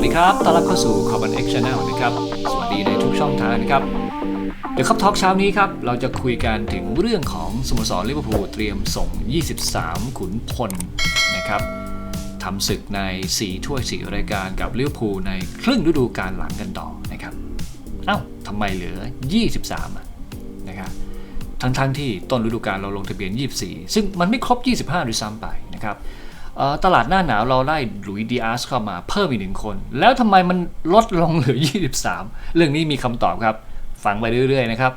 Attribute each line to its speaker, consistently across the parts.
Speaker 1: วัสดีครับต้อนรับเข้าสู่ Common X Channel นะครับ สวัสดีในทุกช่องทางนะครับ เดี๋ยวครับทอล์กเช้านี้ครับ เราจะคุยกันถึงเรื่องของสโมสรลิเวอร์พูลเตรียมส่ง 23 ขุนพลนะครับทำศึกใน 4 ถ้วย 4 รายการกับลิเวอร์พูลในครึ่งฤดูกาลหลังกันต่อนะครับ เอ้าทำไมเหลือ 23อะนะครับทั้งๆทที่ต้นฤดูกาลเราลงทะเบียน 24 ซึ่งมันไม่ครบ 25ด้วยซ้ำไปนะครับ ตลาดหน้าหนาวเราได้หลุยดีอาร์สเข้ามาเพิ่มอีกหนึ่งคน แล้วทำไมมันลดลงเหลือ 23 เรื่องนี้มีคำตอบครับ ฟังไปเรื่อยๆนะครับ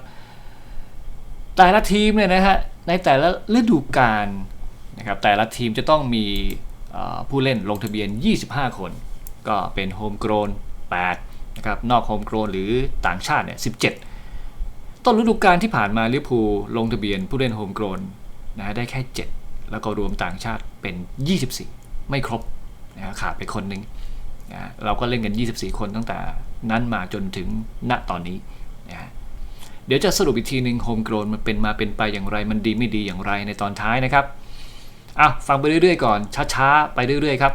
Speaker 1: แต่ละทีมเนี่ยนะฮะในแต่ละฤดูกาลนะครับแต่ละทีมจะต้องมีผู้เล่นลงทะเบียน 25 คน ก็เป็นโฮมโกรน8นะครับนอกโฮมโกรนหรือต่างชาติเนี่ย17 ต้นฤดูกาลที่ผ่านมาลิเวอร์พูลลงทะเบียนผู้เล่นโฮมโกรนนะฮะได้แค่ 7 แล้วก็รวมต่างชาติเป็น 24 ไม่ครบนะขาดไปคนหนึ่งนะเราก็เล่นกัน 24 คนตั้งแต่นั้นมาจนถึงณตอนนี้นะฮะเดี๋ยวจะสรุปอีกทีหนึ่งโฮมโกรนมันเป็นมาเป็นไปอย่างไร มันดีไม่ดีอย่างไรในตอนท้ายนะครับอะฟังไปเรื่อยๆก่อน ช้าๆ ไปเรื่อยๆ ครับ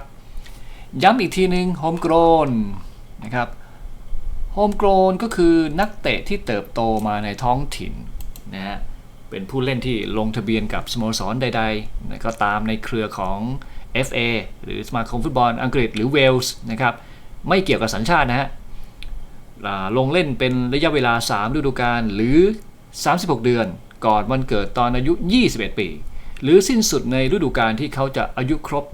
Speaker 1: ย้ำอีกทีหนึ่งโฮมโกรนนะครับโฮมโกรนก็คือนักเตะที่เติบโตมาในท้องถิ่นนะฮะ เป็นผู้เล่นที่ลงทะเบียนกับสโมสรใดๆนะก็ตามในเครือของ FA หรือสมาคมฟุตบอลอังกฤษหรือเวลส์นะครับ ไม่เกี่ยวกับสัญชาตินะฮะลงเล่นเป็นระยะเวลา 3 ฤดูกาลหรือ 36 เดือน ก่อนวันเกิดตอนอายุ 21 ปี หรือสิ้นสุดในฤดูกาลที่เขาจะอายุครบ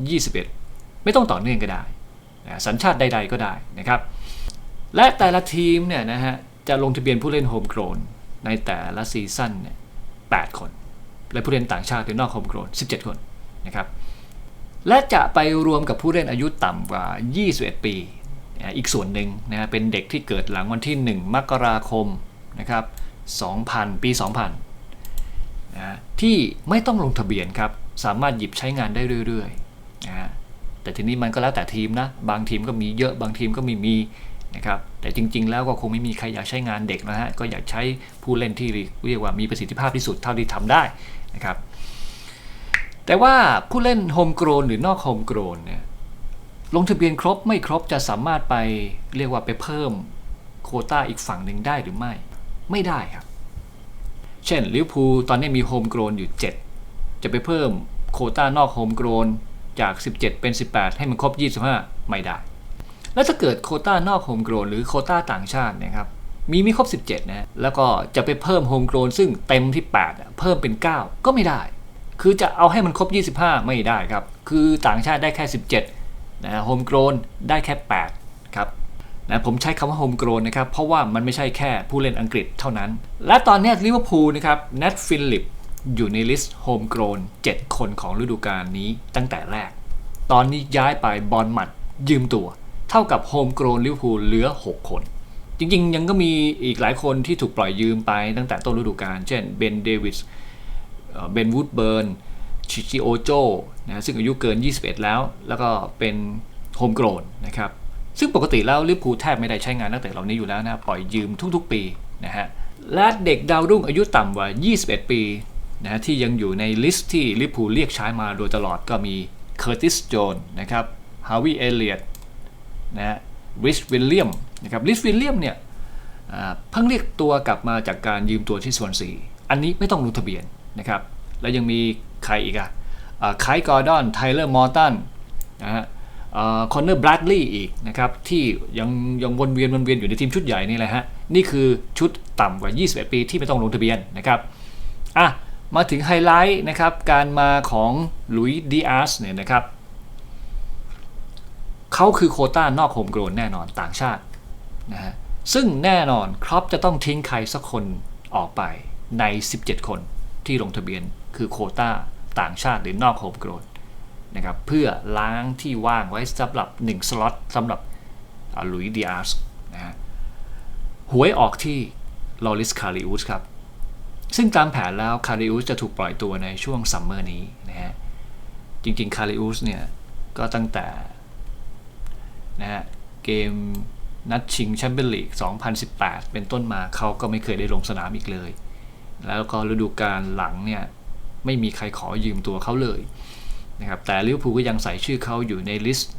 Speaker 1: 21 ไม่ต้องต่อเนื่องก็ได้นะสัญชาติใด ๆ ก็ได้นะครับ และแต่ละทีมเนี่ยนะฮะจะลงทะเบียนผู้เล่นโฮมโกรนในแต่ละซีซั่นเนี่ย 8 คน และผู้เล่นต่างชาติหรือนอกโฮมโกรน17 คนนะครับและจะไปรวมกับผู้เล่นอายุต่ำกว่า 21 ปี อีกส่วนหนึ่งนะฮะเป็นเด็กที่เกิดหลังวันที่ 1 มกราคมนะครับ2000 ปี 2000นะที่ไม่ต้องลงทะเบียนครับ สามารถหยิบใช้งานได้เรื่อยๆนะฮะแต่ทีนี้มันก็แล้วแต่ทีมนะ บางทีมก็มีเยอะ บางทีมก็ม่มี นะครับแต่จริง ๆ แล้วก็คงไม่มีใครอยากใช้งานเด็กนะฮะก็อยากใช้ผู้เล่นที่เรียกว่ามีประสิทธิภาพที่สุดเท่าที่ทำได้นะครับแต่ว่าผู้เล่นโฮมโกรนหรือนอกโฮมโกรนเนี่ยลงทะเบียนครบไม่ครบจะสามารถไปเรียกว่าไปเพิ่มโคต้าอีกฝั่งหนึ่งได้หรือไม่ ไม่ได้ครับ เช่นลิเวอร์พูลตอนนี้มีโฮมโกรนอยู่ 7 จะไปเพิ่มโคต้านอกโฮมโกรนจาก 17 เป็น 18 ให้มันครบ 25 ไม่ได้ แล้วถ้าเกิดโคต้านอกโฮมโกรนหรือโคต้าต่างชาติเนะครับมีไม่ครบ 17 นะ แล้วก็จะไปเพิ่มโฮมโกรนซึ่งเต็มที่ 8 เพิ่มเป็น 9 ก็ไม่ได้ คือจะเอาให้มันครบ 25 ไม่ได้ครับ คือต่างชาติได้แค่ 17 นะโฮมโกรนได้แค่ 8 ครับ นะผมใช้คำว่าโฮมโกรนนะครับ เพราะว่ามันไม่ใช่แค่ผู้เล่นอังกฤษเท่านั้น และตอนนี้ลิเวอร์พูลนะครับเนทฟิลิปอยู่ในลิสต์โฮมโกรน7 คนของฤดูกาลนี้ตั้งแต่แรก ตอนนี้ย้ายไปบอลหมัดยืมตัว เท่ากับโฮมโกรนลิเวอร์พูลเหลือ 6 คน จริงๆ ยังก็มีอีกหลายคนที่ถูกปล่อยยืมไปตั้งแต่ต้นฤดูกาลเช่นเบนเดวิสเบนวูดเบิร์นชิชิโอโจนะซึ่งอายุเกิน 21 แล้ว แล้วก็เป็นโฮมโกรนนะครับซึ่งปกติแล้วลิเวอร์พูลแทบไม่ได้ใช้งานนักเตะเหล่านี้อยู่แล้วนะปล่อยยืมทุกๆ ปีนะฮะและเด็กดาวรุ่งอายุต่ำกว่า 21 ปีนะฮะที่ยังอยู่ในลิสต์ที่ลิเวอร์พูลเรียกใช้มาโดยตลอดก็มีเคอร์ติสโจนนะครับฮาวิเอเลียต นะฮะริชวิลเลียมนะครับริชวิลเลียมเนี่ยเพิ่งเรียกตัวกลับมาจากการยืมตัวที่สวนสีอันนี้ไม่ต้องลงทะเบียนนะครับ แล้วยังมีใครอีกอะไคกอร์ดอน ไทเลอร์มอร์ตันนะฮะคอนเนอร์บรัดลีย์อีกนะครับ ที่ยังยังวนเวียนวนเวียนอยู่ในทีมชุดใหญ่นี่แหละฮะ นี่คือชุดต่ำกว่า 21 ปีที่ไม่ต้องลงทะเบียนนะครับ อะ มาถึงไฮไลท์นะครับ การมาของหลุยดีอาร์สเนี่ยนะครับ เขาคือโคต้านอกโฮมโกรนแน่นอนต่างชาตินะฮะซึ่งแน่นอนครอปจะต้องทิ้งใครสักคนออกไปใน 17 คนที่ลงทะเบียนคือโคต้าต่างชาติหรือนอกโฮมโกรนนะครับเพื่อล้างที่ว่างไว้สำหรับ 1 สล็อตสำหรับลุยดีอาร์สนะฮะหวยออกที่ลอริสคาริอุสครับ ซึ่งตามแผนแล้วคาริอุสจะถูกปล่อยตัวในช่วงซัมเมอร์นี้นะฮะจริงๆคาริอุสเนี่ยก็ตั้งแต่ นะฮะเกมนัดชิงแชมเปี้ยนลีก 2018 เป็นต้นมาเขาก็ไม่เคยได้ลงสนามอีกเลย แล้วก็ฤดูกาลหลังเนี่ยไม่มีใครขอยืมตัวเขาเลยนะครับแต่ลิเวอร์พูลก็ยังใส่ชื่อเขาอยู่ในลิสต์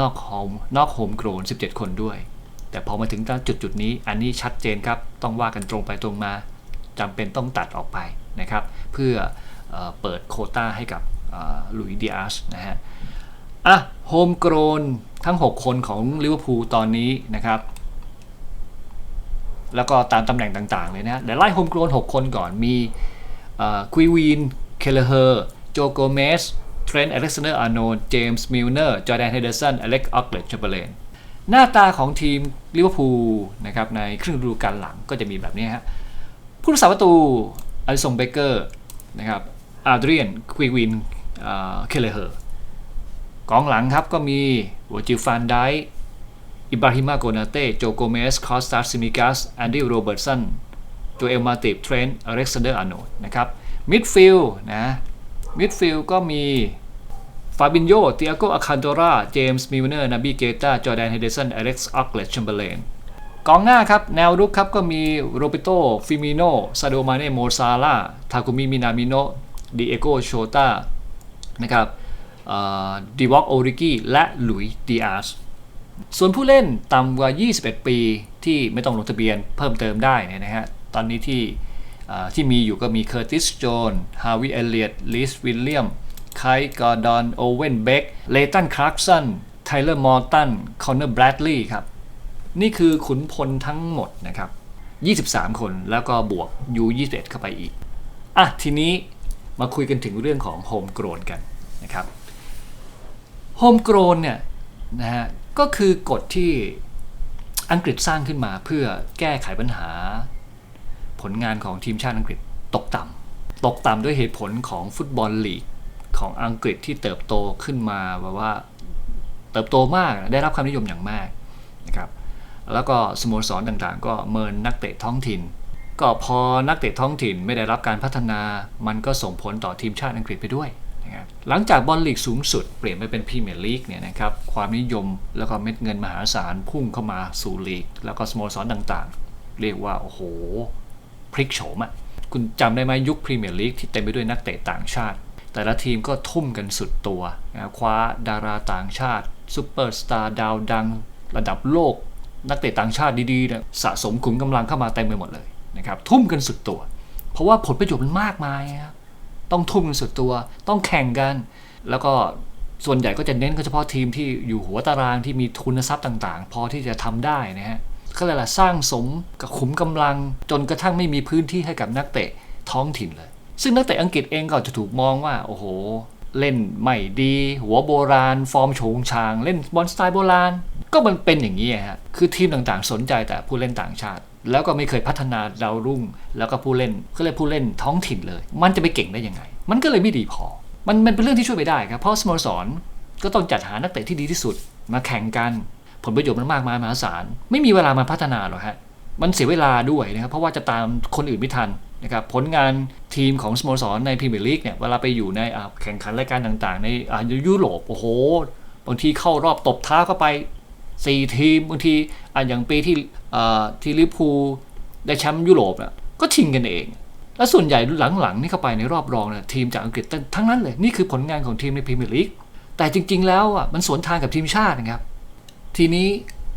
Speaker 1: นอกโฮมนอกโฮมโกรน 17 คนด้วย แต่พอมาถึงจุดจุดนี้ อันนี้ชัดเจนครับ ต้องว่ากันตรงไปตรงมาจำเป็นต้องตัดออกไปนะครับ เพื่อเออเปิดโคต้าให้กับลุยดิอาสนะฮะ อะโฮมโกรนทั้ง 6 คนของลิเวอร์พูลตอนนี้นะครับ แล้วก็ตามตำแหน่งต่าง ๆ เลยนะเดี๋ยวไล่โฮมโกรน 6 คนก่อนมีคุยวีนเคเลเฮอร์โจโกเมสเทรนต์อเล็กซานเดอร์อาร์โนเจมส์มิลเนอร์จอแดนเฮเดอร์สันอเล็กออกเลตชเบเลนหน้าตาของทีมลิเวอร์พูลนะครับในครึ่งฤดูกาลหลังก็จะมีแบบนี้ฮะผู้รักษาประตูอลิสงเบเกอร์นะครับอาร์เดรียนควีวินเคเลเฮอร์ กองหลังครับก็มีวอจิลฟานไดอิบราฮิมาโกนาเต้โจโกเมสคอสตาซิมิกัสแอนดี้โรเบิร์ตสันโจเอลมาติฟเทรนต์อเล็กซานเดอร์อาร์โนนะครับมิดฟิลด์นะมิดฟิลด์ก็มีฟาบินโยเตียโกอาคันโดราเจมส์มิลเนอร์นาบีเกตาจอร์แดนเฮเดสันอเล็กซ์ออกเลตชัมเบอร์เลนกองหน้าครับ แนวรุกครับก็มีโรเบโตฟิมิโนซาโดมาเนโมซาลาทาคุมิมินามิโนดิเอโกโชตานะครับ ดีวอกโอริกิและหลุยดิอาสส่วนผู้เล่นต่ำกว่า 21 ปีที่ไม่ต้องลงทะเบียนเพิ่มเติมได้เนี่ยนะฮะ ตอนนี้ที่ที่มีอยู่ก็มีเคอร์ติสโจนฮาวิเอเลียตลิสวิลเลียมไคกอร์ดอนโอเวนเบกเลตันคลาร์กสันไทเลอร์มอร์ตันคอนเนอร์แบรดลีย์ครับ นี่คือขุนพลทั้งหมดนะครับ 23 คนแล้วก็บวก U21 เข้าไปอีก อะ ทีนี้มาคุยกันถึงเรื่องของโฮมโกรนกันนะครับ โฮมโกรนเนี่ยนะฮะก็คือกฎที่อังกฤษสร้างขึ้นมาเพื่อแก้ไขปัญหา ผลงานของทีมชาติอังกฤษตกต่ำตกต่ำด้วยเหตุผลของฟุตบอลลีกของอังกฤษที่เติบโตขึ้นมาแบบว่าเติบโตมากได้รับความนิยมอย่างมากนะครับแล้วก็สโมสรต่างๆ ก็เมินนักเตะท้องถิ่น ก็พอนักเตะท้องถิ่นไม่ได้รับการพัฒนา มันก็ส่งผลต่อทีมชาติอังกฤษไปด้วย นะครับหลังจากบอลลีกสูงสุด เปลี่ยนไปเป็นพรีเมียร์ลีกเนี่ยนะครับความนิยมแล้วก็เม็ดเงินมหาศาลพุ่งเข้ามาสู่ลีก แล้วก็สโมสรต่างๆ เรียกว่า โอ้โห พลิกโฉมอะ่ะคุณจำได้ไหมยุคพรีเมียร์ลีกที่เต็มไปด้วยนักเตะต่างชาติ แต่ละทีมก็ทุ่มกันสุดตัวนะคว้าดาราต่างชาติซูเปอร์สตาร์ดาวดัง ระดับโลก นักเตะต่างชาติดีๆนี่ยสะสมขุมกำลังเข้ามาเต็มไปหมดเลยนะครับทุ่มกันสุดตัว เพราะว่าผลประโยชน์มันมากมายครับ ต้องทุ่มกันสุดตัว ต้องแข่งกัน แล้วก็ส่วนใหญ่ก็จะเน้นเฉพาะทีมที่อยู่หัวตารางที่มีทุนทรัพย์ต่างๆ พอที่จะทำได้นะฮะก็เลยล่ะสร้างสมกับขุมกำลัง จนกระทั่งไม่มีพื้นที่ให้กับนักเตะท้องถิ่นเลย ซึ่งนักเตะอังกฤษเองก็จะถูกมองว่า โอ้โห เล่นไม่ดี หัวโบราณ ฟอร์มโฉงชาง เล่นบอลสไตล์โบราณ ก็มันเป็นอย่างนี้ฮะคือทีมต่างๆ สนใจแต่ผู้เล่นต่างชาติ แล้วก็ไม่เคยพัฒนาดาวรุ่ง แล้วก็ผู้เล่นก็เลยผู้เล่นท้องถิ่นเลย มันจะไปเก่งได้ยังไง มันก็เลยไม่ดีพอมันเป็นเรื่องที่ช่วยไม่ได้ครับเพราะสโมสรก็ต้องจัดหานักเตะที่ดีที่สุด มาแข่งกันผลประโยชน์มันมากมายมหาศาลไม่มีเวลามาพัฒนาหรอกฮะมันเสียเวลาด้วยนะครับเพราะว่าจะตามคนอื่นไม่ทันนะครับผลงานทีมของสโมสรในพรีเมียร์ลีกเนี่ยเวลาไปอยู่ในแข่งขันรายการต่างๆ ในยุโรปโอ้โหบางทีเข้ารอบตบท้าเข้าไป 4 ทีมบางทีออย่างปีที่ที่ลิพูได้แชมป์ยุโรปอะก็ชิงกันเอง แล้วส่วนใหญ่หลังๆนี่เข้าไปในรอบรองเนี่ยทีมจากอังกฤษทั้งนั้นเลย นี่คือผลงานของทีมในพรีเมียร์ลีกแต่จริง ๆ แล้วอะมันสวนทางกับทีมชาตินะครับ ทีนี้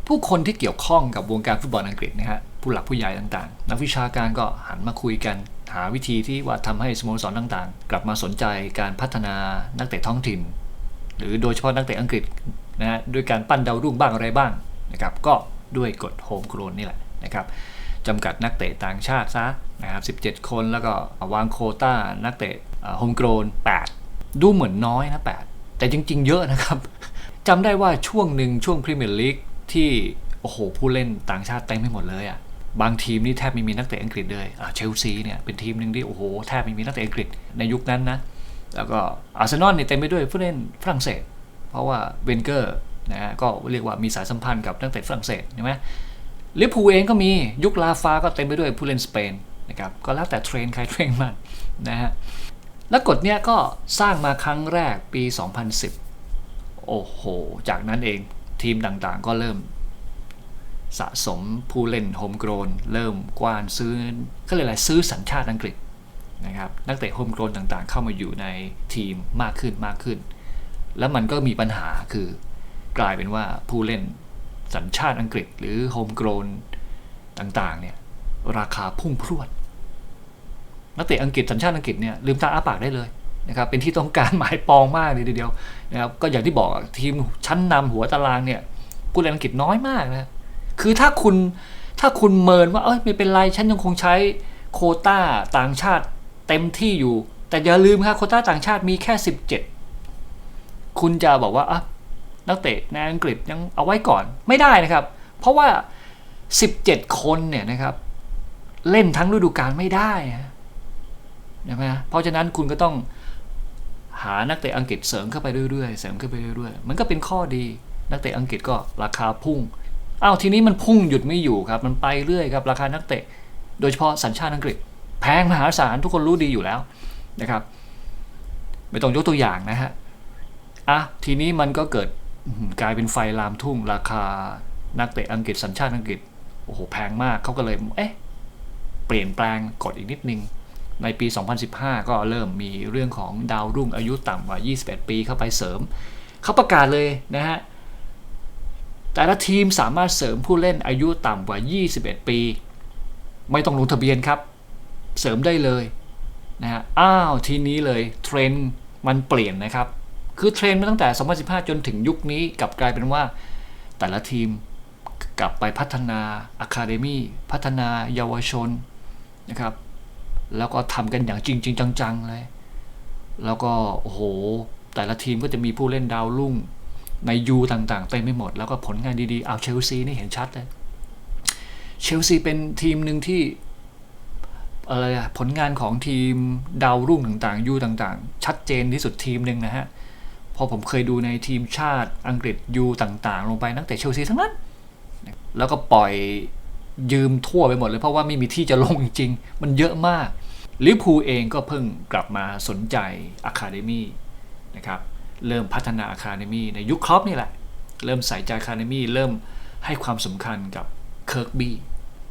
Speaker 1: ผู้คนที่เกี่ยวข้องกับวงการฟุตบอลอังกฤษนะฮะผู้หลักผู้ใหญ่ต่างๆ นักวิชาการก็หันมาคุยกัน หาวิธีที่ว่าทำให้สโมสรต่างๆ กลับมาสนใจการพัฒนานักเตะท้องถิ่น หรือโดยเฉพาะนักเตะอังกฤษ นะฮะด้วยการปั้นดาวรุ่งบ้างอะไรบ้างนะครับก็ด้วยกฎโฮมโกลนนี่แหละนะครับจำกัดนักเตะต่างชาติซะนะครับ17 คนแล้วก็วางโคต้านักเตะโฮมโกลน8 ดูเหมือนน้อยนะ 8 แต่จริงๆ เยอะนะครับจำได้ว่าช่วงหนึ่งช่วงพรีเมียร์ลีกที่โอ้โหผู้เล่นต่างชาติเต็มไปหมดเลยอะ่ะบางทีมนี่แทบไม่มีนักเตะอังกฤษเลยเชลซีเนี่ยเป็นทีมหนึ่งที่โอ้โหแทบไม่มีนักเตะอังกฤษในยุคนั้นนะแล้วก็อาร์เซนอลเนี่ยเต็มไปด้วยผู้เล่นฝรั่งเศส เพราะว่าเวนเกอร์นะฮะก็เรียกว่ามีสายสัมพันธ์กับนักเตะฝรั่งเศสใช่ไหมลิพูเองก็มียุคลาฟาก็เต็มไปด้วยผู้เล่นสเปนนะครับก็แล้วแต่เทรนใครเทรนมันนะฮะแล้วกฎเนี้ยก็สร้างมาครั้งแรกปี 2010 โอ้โห จากนั้นเองทีมต่างๆก็เริ่ม สะสมผู้เล่นโฮมโกรนเริ่มกว้านซื้อก็เลยอะไรซื้อสัญชาติอังกฤษนะครับนักเตะโฮมโกรนต่างๆ เข้ามาอยู่ในทีมมากขึ้นมากขึ้น แล้วมันก็มีปัญหาคือกลายเป็นว่าผู้เล่นสัญชาติอังกฤษหรือโฮมโกลนต่างๆเนี่ยราคาพุ่งพรวด นักเตะอังกฤษสัญชาติอังกฤษเนี่ยลืมตาอ้าปากได้เลยนะครับเป็นที่ต้องการหมายปองมากเลยทีเดียวนะครับก็อย่างที่บอกทีมชั้นนำหัวตารางเนี่ยผู้เล่นอังกฤษน้อยมากนะคือถ้าคุณถ้าคุณเมินว่าเอ้ยไม่เป็นไรฉันยังคงใช้โคต้าต่างชาติเต็มที่อยู่ แต่อย่าลืมครับโคต้าต่างชาติมีแค่ 17 คุณจะบอกว่าอะนักเตะในอังกฤษยังเอาไว้ก่อนไม่ได้นะครับ เพราะว่า 17 คนเนี่ยนะครับ เล่นทั้งฤดูกาลไม่ได้นะใช่ไหมเพราะฉะนั้นคุณก็ต้องหานักเตะอังกฤษเสริมเข้าไปเรื่อยๆ เสริมเข้าไปเรื่อยๆ มันก็เป็นข้อดีนักเตะอังกฤษก็ราคาพุ่งอ้าวทีนี้มันพุ่งหยุดไม่อยู่ครับ มันไปเรื่อยครับราคานักเตะ โดยเฉพาะสัญชาติอังกฤษ แพงมหาศาลทุกคนรู้ดีอยู่แล้วนะครับ ไม่ต้องยกตัวอย่างนะฮะ อะทีนี้มันก็เกิดกลายเป็นไฟลามทุ่ง ราคานักเตะอังกฤษสัญชาติอังกฤษโอ้โหแพงมากเขาก็เลยเอ๊ะเปลี่ยนแปลงกฎอีกนิดนึง ในปี 2015 ก็เริ่มมีเรื่องของดาวรุ่งอายุต่ำกว่า 21 ปีเข้าไปเสริม เขาประกาศเลยนะฮะ แต่ละทีมสามารถเสริมผู้เล่นอายุต่ำกว่า 21 ปี ไม่ต้องลงทะเบียนครับ เสริมได้เลยนะฮะ อ้าวทีนี้เลยเทรนด์มันเปลี่ยนนะครับ คือเทรนมาตั้งแต่ 2015 จนถึงยุคนี้กลับกลายเป็นว่า แต่ละทีมกลับไปพัฒนาอะคาเดมี่พัฒนาเยาวชนนะครับ แล้วก็ทำกันอย่างจริงจริงจังๆเลย แล้วก็โอ้โห แต่ละทีมก็จะมีผู้เล่นดาวรุ่งในยูต่างๆเต็มไม่หมด แล้วก็ผลงานดีๆ เอาเชลซีนี่เห็นชัดเลยเชลซีเป็นทีมหนึ่งที่อะไรผลงานของทีมดาวรุ่งต่างๆยูต่างๆ ชัดเจนที่สุดทีมหนึ่งนะฮะ พอผมเคยดูในทีมชาติอังกฤษยูต่างๆ ลงไปนักเตะเชลซีทั้งนั้น แล้วก็ปล่อยยืมทั่วไปหมดเลย เพราะว่าไม่มีที่จะลงจริงๆมันเยอะมากลิเวอร์พูลเองก็เพิ่งกลับมาสนใจอะคาเดมี่นะครับเริ่มพัฒนาอะคาเดมี่ในยุคครอปนี่แหละ เริ่มใส่ใจอะคาเดมี่เริ่มให้ความสำคัญกับเคิร์กบี้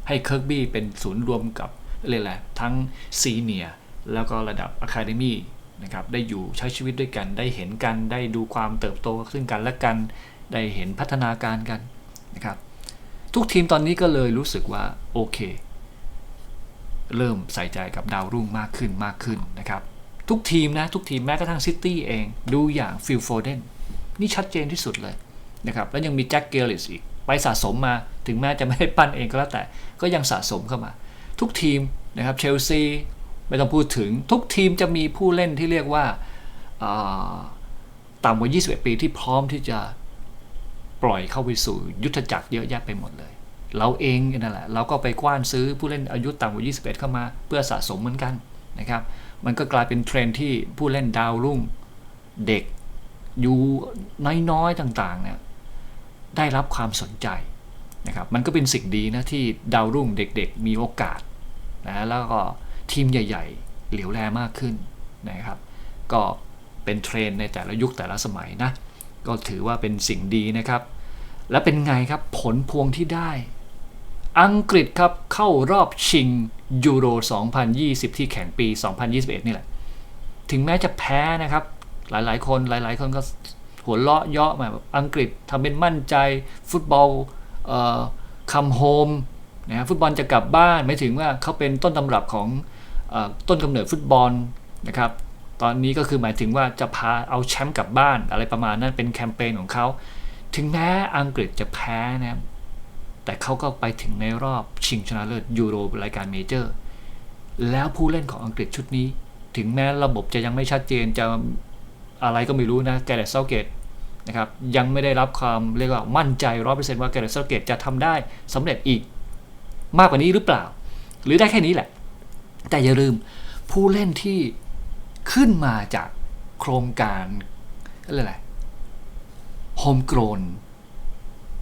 Speaker 1: ให้เคิร์กบี้เป็นศูนย์รวมกับเรียกอะทั้งซีเนียแล้วก็ระดับอะคาเดมี่ นะครับได้อยู่ใช้ชีวิตด้วยกัน ได้เห็นกันได้ดูความเติบโตซึ่งกันและกัน ได้เห็นพัฒนาการกันนะครับทุกทีมตอนนี้ก็เลยรู้สึกว่าโอเค เริ่มใส่ใจกับดาวรุ่งมากขึ้นมากขึ้นนะครับทุกทีมนะทุกทีมแม้กระทั่งซิตี้เองดูอย่างฟิลโฟเดนนี่ชัดเจนที่สุดเลยนะครับแล้วยังมีแจ็คเกลลิสอีกไปสะสมมาถึงแม้จะไม่ได้ปั้นเองก็แล้วแต่ก็ยังสะสมเข้ามา ทุกทีมนะครับเชลซี ไม่ต้องพูดถึงทุกทีมจะมีผู้เล่นที่เรียกว่าต่ำกว่า 21 ปีที่พร้อมที่จะปล่อยเข้าไปสู่ยุทธจักรเยอะแยะไปหมดเลย เราเองนั่นแหละเราก็ไปกว้านซื้อผู้เล่นอายุต่ำกว่า 21 เข้ามา เพื่อสะสมเหมือนกันนะครับ มันก็กลายเป็นเทรนด์ที่ผู้เล่นดาวรุ่งเด็กอยู่น้อยๆต่างๆเนี่ยได้รับความสนใจนะครับ มันก็เป็นสิ่งดีนะที่ดาวรุ่งเด็กๆมีโอกาสนะแล้วก็ ทีมใหญ่ ๆ เหลียวแลมากขึ้นนะครับ ก็เป็นเทรนด์ในแต่ละยุคแต่ละสมัยนะ ก็ถือว่าเป็นสิ่งดีนะครับ และเป็นไงครับผลพวงที่ได้ อังกฤษครับเข้ารอบชิงยูโร 2020 ที่แข่งปี 2021 นี่แหละ ถึงแม้จะแพ้นะครับ หลายๆ คนหลายๆ คนก็หัวเราะเยาะมาอังกฤษทำเป็นมั่นใจฟุตบอลเอ่อคัมโฮมนะฮะฟุตบอลจะกลับบ้านไม่ถึงว่าเขาเป็นต้นตำรับของ ต้นกำเนิดฟุตบอลนะครับตอนนี้ก็คือหมายถึงว่าจะพาเอาแชมป์กลับบ้านอะไรประมาณนั้นเป็นแคมเปญของเขาถึงแม้อังกฤษจะแพ้นะครับแต่เขาก็ไปถึงในรอบชิงชนะเลิศยูโรรายการเมเจอร์ แล้วผู้เล่นของอังกฤษชุดนี้ ถึงแม้ระบบจะยังไม่ชัดเจนจะอะไรก็ไม่รู้นะแกเรตเซาเกตนะครับยังไม่ได้รับความเรียกว่ามั่นใจร้อยเปอร์เซ็นต์ว่าแกเรตเซาเกตจะทำได้สำเร็จอีกมากกว่านี้หรือเปล่า หรือได้แค่นี้แหละ แต่อย่าลืมผู้เล่นที่ขึ้นมาจากโครงการอะไรอะไรโฮมโกรน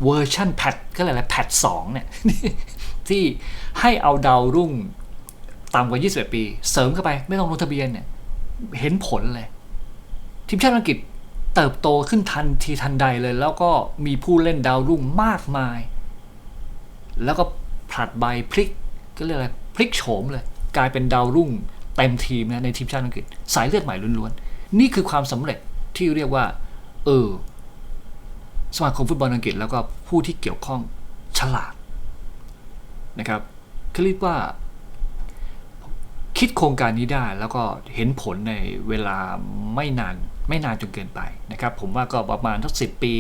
Speaker 1: เวอร์ชันแพทก็อะไรแพทสองเนี่ยที่ให้เอาดาวรุ่งต่ำกว่า 21 ปี เสริมเข้าไปไม่ต้องลงทะเบียนเนี่ย เห็นผลเลย ทีมชาติอังกฤษเติบโตขึ้นทันทีทันใดเลย แล้วก็มีผู้เล่นดาวรุ่งมากมาย แล้วก็ผลัดใบพลิกก็เรียกอะไรพลิกโฉมเลย กลายเป็นดาวรุ่งเต็มทีมนะในทีมชาติอังกฤษ สายเลือดใหม่ล้วนๆ นี่คือความสำเร็จที่เรียกว่า เออ สมาคมฟุตบอลอังกฤษแล้วก็ผู้ที่เกี่ยวข้องฉลาดนะครับเขาเรียกว่า คิดโครงการนี้ได้แล้วก็เห็นผลในเวลาไม่นานไม่นานจนเกินไปนะครับ ผมว่าก็ประมาณทักสิปี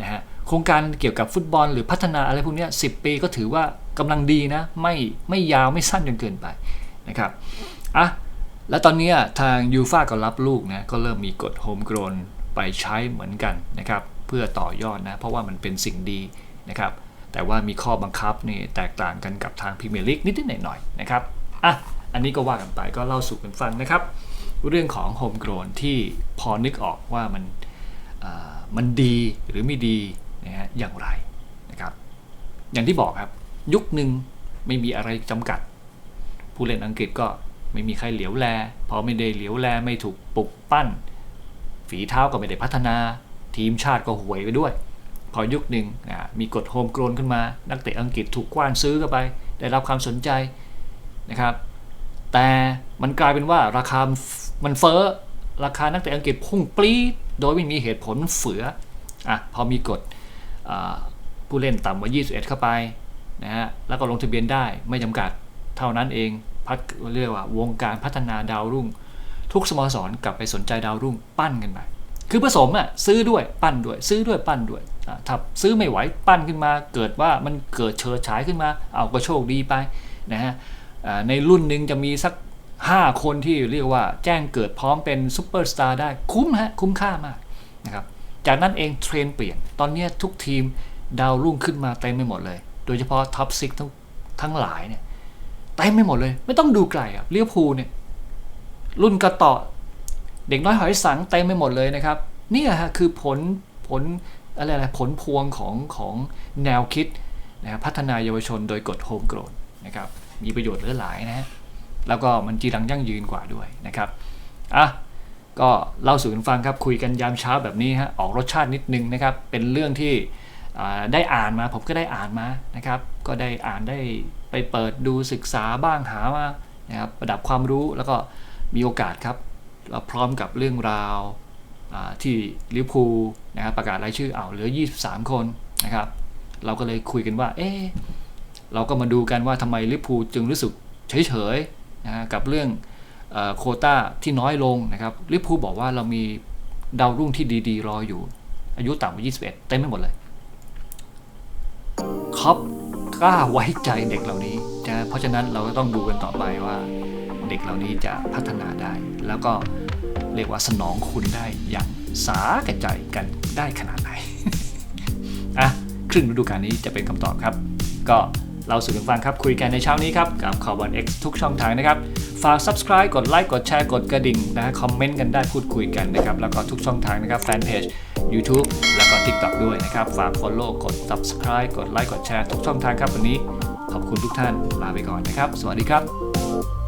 Speaker 1: นะฮะโครงการเกี่ยวกับฟุตบอลหรือพัฒนาอะไรพวกนี้สิปีก็ถือว่ากำลังดีนะ ไม่ไม่ยาวไม่สั้นจนเกินไป นะครับอะแล้วตอนนี้ทางยูฟาก็รับลูกนะก็เริ่มมีกฎโฮมกรนไปใช้เหมือนกันนะครับเพื่อต่อยอดนะเพราะว่ามันเป็นสิ่งดีนะครับแต่ว่ามีข้อบังคับนี่แตกต่างกันกับทางพรีเมียร์ลีกนิดๆหน่อยๆนะครับอะอันนี้ก็ว่ากันไปก็เล่าสู่กันฟังนะครับ เรื่องของโฮมกรนที่พอนึกออกว่ามันมันดีหรือไม่ดีนะฮะอย่างไรนะครับ อย่างที่บอกครับยุคหนึ่งไม่มีอะไรจำกัด ผู้เล่นอังกฤษก็ไม่มีใครเหลียวแลพอไม่ได้เหลียวแลไม่ถูกปลุกปั้น ฝีเท้าก็ไม่ได้พัฒนา ทีมชาติก็ห่วยไปด้วย พอยุคหนึ่งมีกฎโฮมโกรนขึ้นมา นักเตะอังกฤษถูกกว้านซื้อเข้าไป ได้รับความสนใจนะครับ แต่มันกลายเป็นว่าราคามันเฟ้อราคานักเตะอังกฤษพุ่งปรี๊ดโดยไม่มีเหตุผลเฟืออะพอมีกฎผู้เล่นต่ำกว่า 21 เข้าไปนะฮะแล้วก็ลงทะเบียนได้ไม่จำกัด เท่านั้นเองพัดเรียกว่าวงการพัฒนาดาวรุ่ง ทุกสโมสรกลับไปสนใจดาวรุ่งปั้นกันไปคือผสมอะซื้อด้วยปั้นด้วย ซื้อด้วยปั้นด้วยถ้าซื้อไม่ไหวปั้นขึ้นมา เกิดว่ามันเกิดเชิดฉายขึ้นมา เอาก็โชคดีไปนะฮะในรุ่นหนึ่งจะมีสัก 5 คนที่เรียกว่าแจ้งเกิดพร้อมเป็นซูเปอร์สตาร์ได้คุ้มฮะคุ้มค่ามากนะครับจากนั้นเองเทรนเปลี่ยน ตอนนี้ทุกทีมดาวรุ่งขึ้นมาเต็มไปหมดเลย โดยเฉพาะท็อปซิกทั้งทั้งหลายเนี่ย ต็มไปหมดเลย ไม่ต้องดูไกลอะเลี้ยวภูเนี่ยรุ่นกระต่อเด็กน้อยหอยสังเต็มไปหมดเลยนะครับนี่ฮะคือผลผลอะไรอะไรผลพวงของของแนวคิดนะครับพัฒนาเยาวชนโดยกฎโฮมโกรนนะครับมีประโยชน์เหลือหลายนะฮะแล้วก็มันจีรังยั่งยืนกว่าด้วยนะครับอะก็เล่าสู่กันฟังครับคุยกันยามเช้าแบบนี้ฮะออกรสชาตินิดนึงนะครับเป็นเรื่องที่ได้อ่านมาผมก็ได้อ่านมานะครับ ก็ได้อ่านได้ ไปเปิดดูศึกษาบ้างหามานะครับประดับความรู้แล้วก็มีโอกาสครับเราพร้อมกับเรื่องราวาที่ลิวพูนะครับประกาศรายชื่อเอาเหลือ 23 คนนะครับ เราก็เลยคุยกันว่า เอ๊เราก็มาดูกันว่าทำไมลิวพูจึงรู้สึกเฉยๆนะกับเรื่องโคต้าที่น้อยลงนะครับลิพูบอกว่าเรามีดาวรุ่งที่ดีๆ รออยู่ อายุต่ำกว่า 21 เต็มไปหมดเลยครอป กล้าไว้ใจเด็กเหล่านี้นะเพราะฉะนั้นเราก็ต้องดูกันต่อไปว่า เด็กเหล่านี้จะพัฒนาได้ แล้วก็เรียกว่าสนองคุณได้อย่างสาแก่ใจกันได้ขนาดไหนอะครึ่งฤดูกาลนี้จะเป็นคำตอบครับ ก็เราสู่กันฟังครับคุยกันในเช้านี้ครับ กับข่าวบอล X ทุกช่องทางนะครับ ฝาก subscribe กดไลค์กดแชร์กดกระดิ่งนะฮะคอมเมนต์กันได้พูดคุยกันนะครับ แล้วก็ทุกช่องทางนะครับแฟนเพจ YouTube แล้วก็ TikTok ด้วยนะครับ ฝาก follow กด subscribe กดไลค์กดแชร์ทุกช่องทางครับวันนี้ ขอบคุณทุกท่านลาไปก่อนนะครับ สวัสดีครับ